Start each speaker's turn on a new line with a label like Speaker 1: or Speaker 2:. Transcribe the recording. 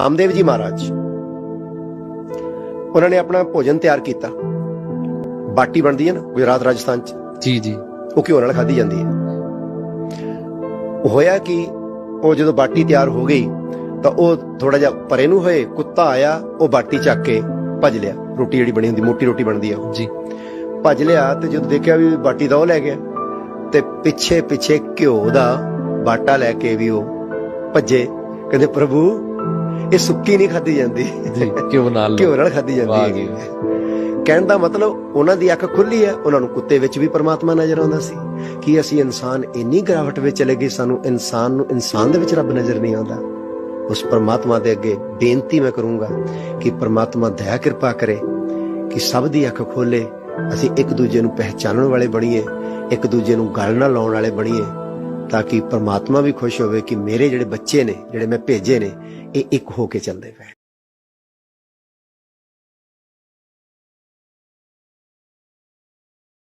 Speaker 1: ਰਾਮਦੇਵ ਜੀ ਮਹਾਰਾਜ। ਉਹਨਾਂ ਨੇ ਆਪਣਾ ਭੋਜਨ ਤਿਆਰ ਕੀਤਾ। ਬਾਟੀ ਬਣਦੀ ਹੈ ਨਾ ਗੁਜਰਾਤ ਰਾਜਸਥਾਨ ਚ।
Speaker 2: ਜੀ ਜੀ।
Speaker 1: ਉਹ ਘਿਓ ਨਾਲ ਖਾਧੀ ਜਾਂਦੀ ਹੈ। ਹੋਇਆ ਕਿ ਉਹ ਜਦੋਂ ਬਾਟੀ ਤਿਆਰ ਹੋ ਗਈ ਤਾਂ ਉਹ ਥੋੜਾ ਜਿਹਾ ਪਰੇ ਨੂੰ ਹੋਏ ਕੁੱਤਾ ਆਇਆ ਉਹ ਬਾਟੀ ਚੱਕ ਕੇ ਭੱਜ ਲਿਆ। ਰੋਟੀ ਜਿਹੜੀ ਬਣੀ ਹੁੰਦੀ ਮੋਟੀ ਰੋਟੀ ਬਣਦੀ ਆ
Speaker 2: ਜੀ।
Speaker 1: ਭੱਜ ਲਿਆ ਤੇ ਜਦੋਂ ਦੇਖਿਆ ਵੀ ਬਾਟੀ ਤਾਂ ਉਹ ਲੈ ਗਿਆ ਤੇ ਪਿੱਛੇ ਪਿੱਛੇ ਘਿਓ ਦਾ ਬਾਟਾ ਲੈ ਕੇ ਵੀ ਉਹ ਭੱਜੇ। ਕਹਿੰਦੇ ਪ੍ਰਭੂ ਇਹ ਸੁੱਕੀ ਨਹੀਂ ਖਾਧੀ ਜਾਂਦੀ।
Speaker 2: ਜੀ ਕਿਉਂ ਨਾਲ।
Speaker 1: ਘਿਓ ਨਾਲ
Speaker 2: ਵਾਹ
Speaker 1: ਜਾਂਦੀ
Speaker 2: ਜੀ
Speaker 1: ਹੈ। ਕਹਿਣ ਦਾ ਮਤਲਬ ਉਹਨਾਂ ਦੀ ਅੱਖ ਖੁੱਲੀ ਹੈ ਉਹਨਾਂ ਨੂੰ ਕੁੱਤੇ ਵਿੱਚ ਵੀ ਪਰਮਾਤਮਾ ਨਜ਼ਰ ਆਉਂਦਾ ਸੀ। ਕਿ ਅਸੀਂ ਇਨਸਾਨ ਇੰਨੀ ਗਿਰਾਵਟ ਵਿੱਚ ਚਲੇ ਗਏ ਸਾਨੂੰ ਇਨਸਾਨ ਨੂੰ ਇਨਸਾਨ ਦੇ ਵਿੱਚ ਰੱਬ ਨਜ਼ਰ ਨਹੀਂ ਆਉਂਦਾ? ਉਸ ਪਰਮਾਤਮਾ ਦੇ ਅੱਗੇ ਬੇਨਤੀ ਮੈਂ ਕਰੂੰਗਾ ਕਿ ਪਰਮਾਤਮਾ ਦਇਆ ਕਿਰਪਾ ਕਰੇ ਕਿ ਸਭ ਦੀ ਅੱਖ ਖੋਲੇ ਅਸੀਂ ਇੱਕ ਦੂਜੇ ਨੂੰ ਪਹਿਚਾਨਣ ਵਾਲੇ ਬਣੀਏ ਇੱਕ ਦੂਜੇ ਨੂੰ ਗੱਲ ਨਾਲ ਲਾਉਣ ਵਾਲੇ ਬਣੀਏ। ਤਾਂ ਕਿ ਪਰਮਾਤਮਾ ਵੀ ਖੁਸ਼ ਹੋਵੇ ਕਿ ਮੇਰੇ ਜਿਹੜੇ ਬੱਚੇ ਨੇ, ਜਿਹੜੇ ਮੈਂ ਭੇਜੇ ਨੇ, ਇਹ ਇੱਕ ਹੋ ਕੇ ਚੱਲਦੇ ਪਏ।